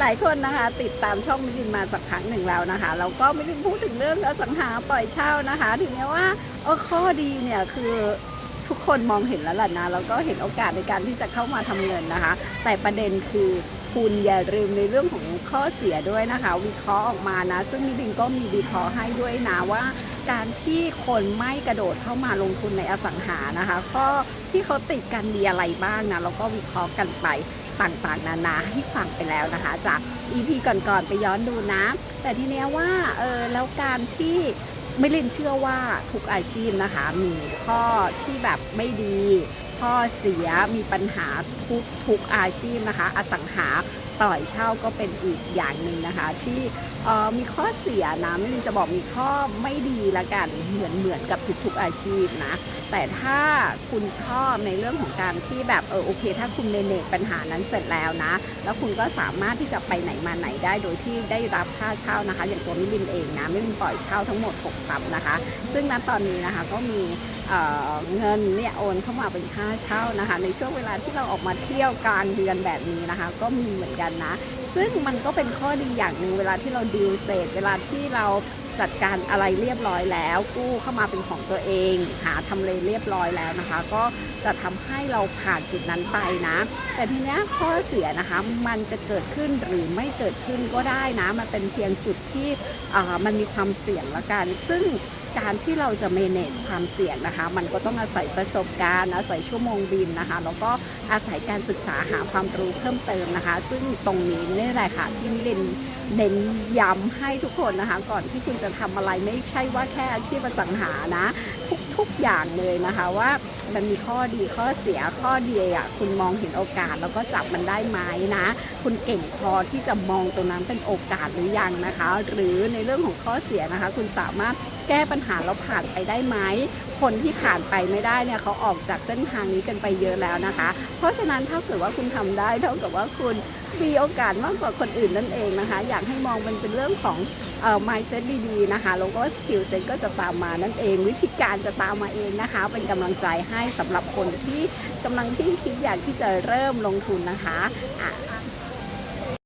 หลายคนนะคะ ติดตามช่องมิลินมาสักพักหนึ่งแล้วนะคะแล้วก็มิลินพูดถึงเรื่องอสังหาปล่อยเช่านะคะ ถึงแม้ว่าเออข้อดีเนี่ยคือทุกคนมองเห็นแล้วล่ะนะแล้วก็เห็นโอกาสในการที่จะเข้ามาทำเงินนะคะ แต่ประเด็นคือคุณอย่าลืมในเรื่องของข้อเสียด้วยนะคะ วิเคราะห์ออกมานะ ซึ่งมิลินก็มีวิเคราะห์ให้ด้วยนะว่า การที่คนไม่กระโดดเข้ามาลงทุนในอสังหานะคะ ก็ที่เขาติดกันมีอะไรบ้างนะแล้วก็วิเคราะห์กันไปต่างๆ นานาให้ฟังไปแล้วนะคะ จาก EP ก่อนๆไปย้อนดูนะ แต่ทีเนี้ยว่าเออแล้วการที่ไม่ลินเชื่อว่าทุกอาชีพนะคะ มีข้อที่แบบไม่ดี ข้อเสียมีปัญหาทุกทุกอาชีพนะคะ อสังหา ปล่อยเช่าก็เป็นอีกอย่างหนึ่งนะคะ ที่มีข้อเสียนะไม่ลินจะบอกมีข้อไม่ดีละกันเหมือนเหมือนกับทุกๆอาชีพนะแต่ถ้าคุณชอบในเรื่องของการที่แบบเออโอเค ถ้าคุณเมเนจปัญหานั้นเสร็จแล้วนะ แล้วคุณก็สามารถที่จะไปไหนมาไหนได้โดยที่ได้รับค่าเช่านะคะ อย่างตัวมิลินเองนะไมิลินปล่อยเช่าทั้งหมด6ซับนะคะ ซึ่งณตอนนี้นะคะก็มีเเงินเนี่ยโอนเข้ามาเป็นค่าเช่านะคะ ในช่วงเวลาที่เราออกมาเที่ยวกลางเดือนแบบนี้นะคะ ก็มีเหมือนกันนะ ซึ่งมันก็เป็นข้อดีอย่างหนึ่งเวลาที่เราดีลเสร็จเวลาที่เรา จัดการอะไรเรียบร้อยแล้ว กู้เข้ามาเป็นของตัวเอง หาทำเลเรียบร้อยแล้วนะคะ ก็จะทำให้เราผ่านจุดนั้นไปนะ แต่ทีเนี้ยข้อเสียนะคะ มันจะเกิดขึ้นหรือไม่เกิดขึ้นก็ได้นะ มันเป็นเพียงจุดที่มันมีความเสี่ยงละกัน ซึ่งการที่เราจะเมเนจความเสี่ยงนะคะ มันก็ต้องอาศัยประสบการณ์อาศัยชั่วโมงบินนะคะ แล้วก็อาศัยการศึกษาหาความรู้เพิ่มเติมนะคะ ซึ่งตรงนี้นี่แหละค่ะที่มิเรนเน้นย้ำให้ทุกคนนะคะ ก่อนที่คุณจะทำอะไรไม่ใช่ว่าแค่อาชีพอสังหานะ ทุกๆอย่างเลยนะคะว่ามันมีข้อดีข้อเสียข้อดีอะคุณมองเห็นโอกาสแล้วก็จับมันได้ไหมนะ คุณเก่งพอที่จะมองตรงนั้นเป็นโอกาสหรือยังนะคะ หรือในเรื่องของข้อเสียนะคะ คุณสามารถ แก้ปัญหาแล้วผ่านไปได้ไหมคนที่ผ่านไปไม่ได้เนี่ยเขาออกจากเส้นทางนี้กันไปเยอะแล้วนะคะ เพราะฉะนั้นถ้าเกิดว่าคุณทำได้เท่ากับว่าคุณมีโอกาสมากกว่าคนอื่นนั่นเองนะคะ อยากให้มองมันเป็นเรื่องของเอ่อ mindset ดีๆนะคะแล้วก็ skill set ก็จะตามมานั่นเอง วิธีการจะตามมาเองนะคะ เป็นกำลังใจให้สำหรับคนที่กำลังที่คิดอยากที่จะเริ่มลงทุนนะคะอะ